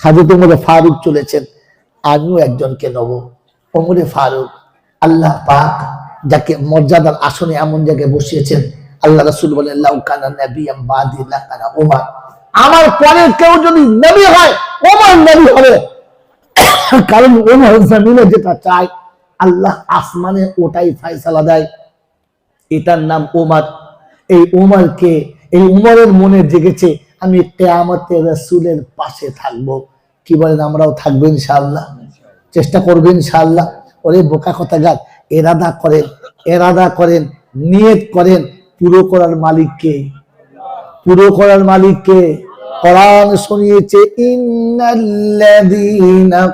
হাজরত উমরে ফারুক চলেছেন, আমিও একজনকে নেব। ওমরে ফারুক, আল্লাহ পাক যাকে মর্যাদার আসনে এমন জায়গায় বসিয়েছেন, আল্লাহ রাসূল বলেন আমার পরে কেউ যদি নবী হয় ওমর নবী হবে। কারণ ওমর জমিনে যেটা চায় আল্লাহ আসমানে ওটাই ফয়সালা দেয়। এটার নাম ওমর এই ওমরকে এই উমরের মনে জেগেছে আমি কেয়ামতে রসুলের পাশে থাকব। কি বলেন, আমরাও থাকব ইনশাআল্লাহ। চেষ্টা করবেন ইনশাআল্লাহ। ওরে বোকা কথা গাছ এরাদা করেন এরাদা করেন, নিয়ত করেন, পুরো করার মালিককে পুরো করার মালিককে কোরআন শুনিয়েছে, ইন্নাল্লাযীনা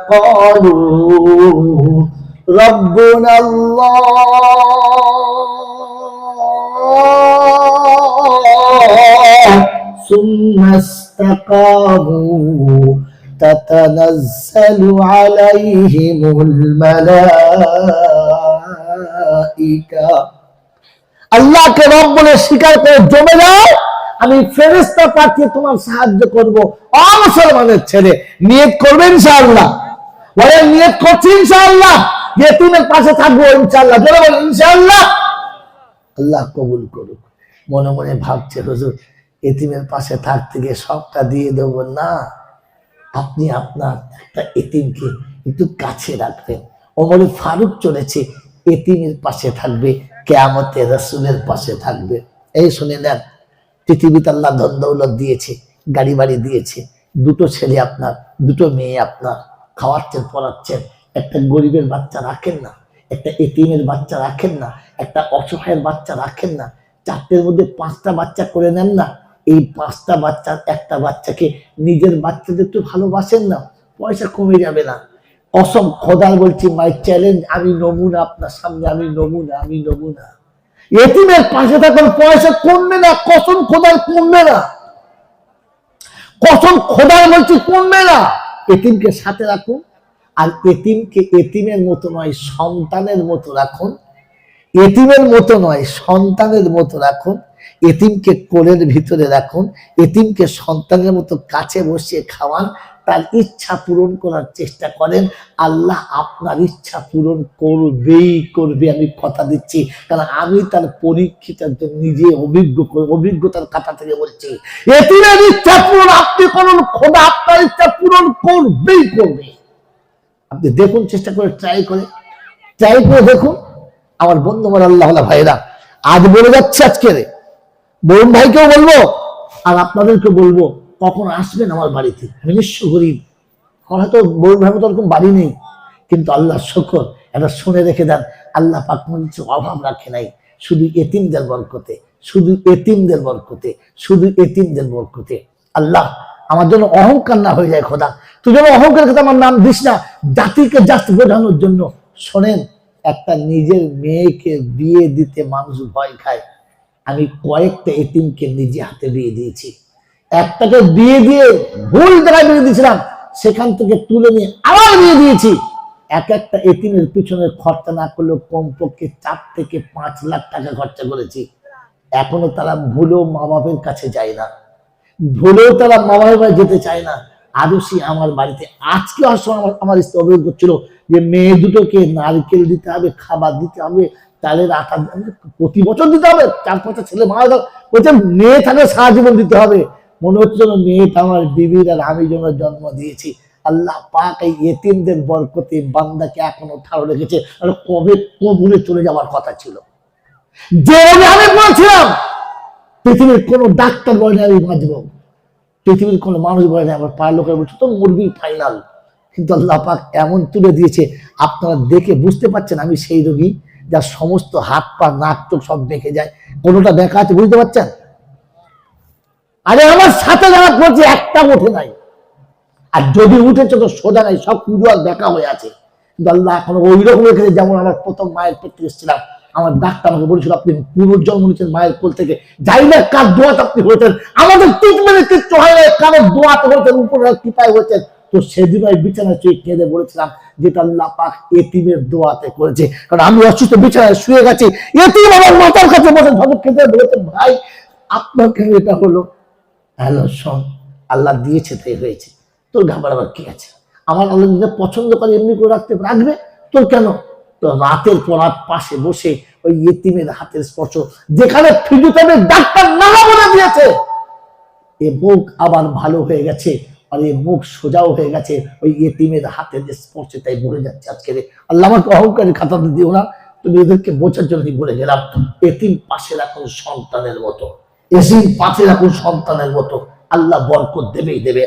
ক্বালু রাব্বুনা ثم استقاموا تتنزل عليهم الملائكة আল্লাহকে রব বলে স্বীকার করে জমে যাও আমি ফেরেস্তা পাঠিয়ে তোমার সাহায্য করব অমুসলমানের ছেলে নিয়ত করবে ইনশাআল্লাহ বলে নিয়ত করছি ইনশাআল্লাহ যে তিনের পাশে থাকবো ইনশাআল্লাহ জোরে বলে ইনশাআল্লাহ আল্লাহ কবুল করুক মনে মনে ভাবছে হুজুর এতিমের পাশে থাকতে গিয়ে সবটা দিয়ে দেবো। না, আপনি আপনার একটা এতিমকে একটু কাছে রাখবেন। ওমরে ফারুক চলেছে, এতিমের পাশে থাকবে, কেয়ামতে রসুলের পাশে থাকবে। এই শুনে নেন, পৃথিবীতে আল্লাহ ধন দৌলত দিয়েছে গাড়ি বাড়ি দিয়েছে, দুটো ছেলে আপনার, দুটো মেয়ে আপনার, খাওয়াচ্ছেন, পড়াচ্ছেন, একটা গরিবের বাচ্চা রাখেন না, একটা এতিমের বাচ্চা রাখেন না, একটা অসহায়ের বাচ্চা রাখেন না, চারটের মধ্যে পাঁচটা বাচ্চা করে নেন না এই পাঁচটা বাচ্চা, একটা বাচ্চাকে নিজের বাচ্চাদের একটু ভালোবাসেন না, পয়সা কমে যাবে না। অসম খোদার বলছি মাই চ্যালেঞ্জ আমি নমুনা আপনার সামনে, আমি নমুনা আমি নমুনা। এতিমের পাশে থাকুন পয়সা কমবে না, কসম খোদার কমবে না। কসম খোদার বলছি, কমবে না। এতিমকে সাথে রাখুন, আর এতিমকে এতিমের মতো নয়, সন্তানের মতো রাখুন। এতিমের মতো নয়, সন্তানের মতো রাখুন। এতিমকে কোলের ভিতরে রাখুন, এতিমকে সন্তানের মতো কাছে বসিয়ে খাওয়ান, তার ইচ্ছা পূরণ করার চেষ্টা করেন, আল্লাহ আপনার ইচ্ছা পূরণ করবেই করবে, আমি কথা দিচ্ছি। কারণ আমি তার পরীক্ষিতার জন্য নিজে অভিজ্ঞ অভিজ্ঞতার কথা থেকে বলছি। এতিমের ইচ্ছা পূরণ, আপনি করুন খোদা আপনার ইচ্ছা পূরণ করবেই করবে। আপনি দেখুন, চেষ্টা করে ট্রাই করে। ট্রাই করে দেখুন। আমার বন্ধু, আমার আল্লাহ ভাইরা। আজ বলে যাচ্ছে আজকে বরুণ ভাইকেও বলব, আর আপনাদেরকে বলব, কখন আসবেন আমার বাড়িতে? আমি নিঃস্ব গরিব। হয়তো বরুণ ভাই মতো ওরকম বাড়ি নেই। কিন্তু আল্লাহ শকর, এটা শুনে রেখে দেন, আল্লাহ পাক অভাব রাখে নাই। শুধু এতিমদের বরকতে, শুধু এতিমদের বরকতে, শুধু এতিমদের বরকতে। আল্লাহ আমার জন্য অহংকার না হয়ে যায়, খোদা। তুই যেন অহংকার কথা আমার নাম দিস না, জাতিকে জাস্ট বোঝানোর জন্য। শোনেন, একটা নিজের মেয়েকে বিয়ে দিতে মানুষ ভয় খায়। আমি কয়েকটা এতিমকে নিজে হাতে বিয়ে দিয়েছি। একটাকে বিয়ে দিয়ে ভুল জায়গায় বিয়ে দিয়েছিলাম, সেখান থেকে তুলে নিয়ে আবার বিয়ে দিয়েছি। এক একটা এতিমের পিছনে খরচা না করলেও কমপক্ষে চার থেকে পাঁচ লাখ টাকা খরচা করেছি। এখনও তারা ভুলেও মা বাপের কাছে যায় না। ভুলেও তারা মা বাবার বাড়ি যেতে চায় না। আরও সে আমার বাড়িতে আজকে আসলে আমার আমার স্ত্রী অভিযোগ করছিল যে মেয়ে দুটোকে নারকেল দিতে হবে, খাবার দিতে হবে তালের আটা প্রতি বছর দিতে হবে, চার পাঁচটা ছেলে মারা গেল বলছে মেয়ে থাকলে সারা জীবন দিতে হবে। মনে হচ্ছে যেন মেয়েটা আমার বিবির আর আমি যেন জন্ম দিয়েছি। আল্লাহ পাক এই এতিমদের বরকতে বান্দাকে এখনও ঠাড়ো রেখেছে। আর কবে কবুলে চলে যাওয়ার কথা ছিল। যে আমি বলছিলাম, পৃথিবীর কোনো ডাক্তার বলে আমি বাঁচবো। পৃথিবীর কোনো মানুষ বলে আমার পায়ের লোকের বলছে তো মুরবি ফাইনাল। কিন্তু আল্লাহ পাক এমন তুলে দিয়েছে, আপনারা দেখে বুঝতে পারছেন আমি সেই রোগী। যার সমস্ত হাত পা, নাক, চোখ সব বেঁকে যায়। কোনোটা দেখা আছে বুঝতে পারছেন? আরে আমার সাথে যারা করছে, একটা ওঠে নাই। আর যদি উঠেছে তো সোজা নাই, সব আর দেখা হয়ে আছে। কিন্তু আল্লাহ এখন ওই রকম রেখেছে, যেমন আমার প্রথম মায়ের পেট এসেছিলাম। আমার ডাক্তার আমাকে বলেছিল, আপনি পুনর্জন্ম নিয়েছেন মায়ের কোল থেকে। যাই না কার দোয়াতে আপনি হয়েছেন, আমাদের ট্রিটমেন্টের কিচ্ছু হয় না কারও দোয়াতে হয়েছেন উপরে কৃপায় হয়েছেন। তো সেদিন আমি বিছানায় শুয়ে কেঁদে বলেছিলাম যেটা আল্লাহ এতিমের দোয়াতে করেছে। কারণ আমি অসুস্থ, বিছানায় শুয়ে গেছি। এতিম আমার মাথার কাছে বসে ধমক খেতে বলেছেন ভাই আপনার কেন এটা হলো হ্যালো শোন, আল্লাহ দিয়েছে তাই হয়েছে। তোর ঘাবড়াবার কি আছে? আমার আল্লাহ যেটা পছন্দ করে এমনি করে রাখতে, রাখবে? তোর কেন? তো রাতের পর রাত পাশে বসে ওই ইয়েতিমের হাতের স্পর্শ, যেখানে ফিজিওথেরাপির ডাক্তার না বলে দিয়েছে মুখ আবার ভালো হয়ে গেছে। আর মুখ সোজাও হয়ে গেছে, ওই এতিমের হাতে যে স্পর্শে তাই ভরে যাচ্ছে আজকে আল্লাহ আমাকে অহংকারী খাতা দিও না, তুমি এদেরকে বোঝার জন্য বলে গেলাম। এতিম পাশে রাখুন সন্তানের মতো এসি পাশে রাখুন সন্তানের মতো। আল্লাহ বরকত দেবেই দেবে।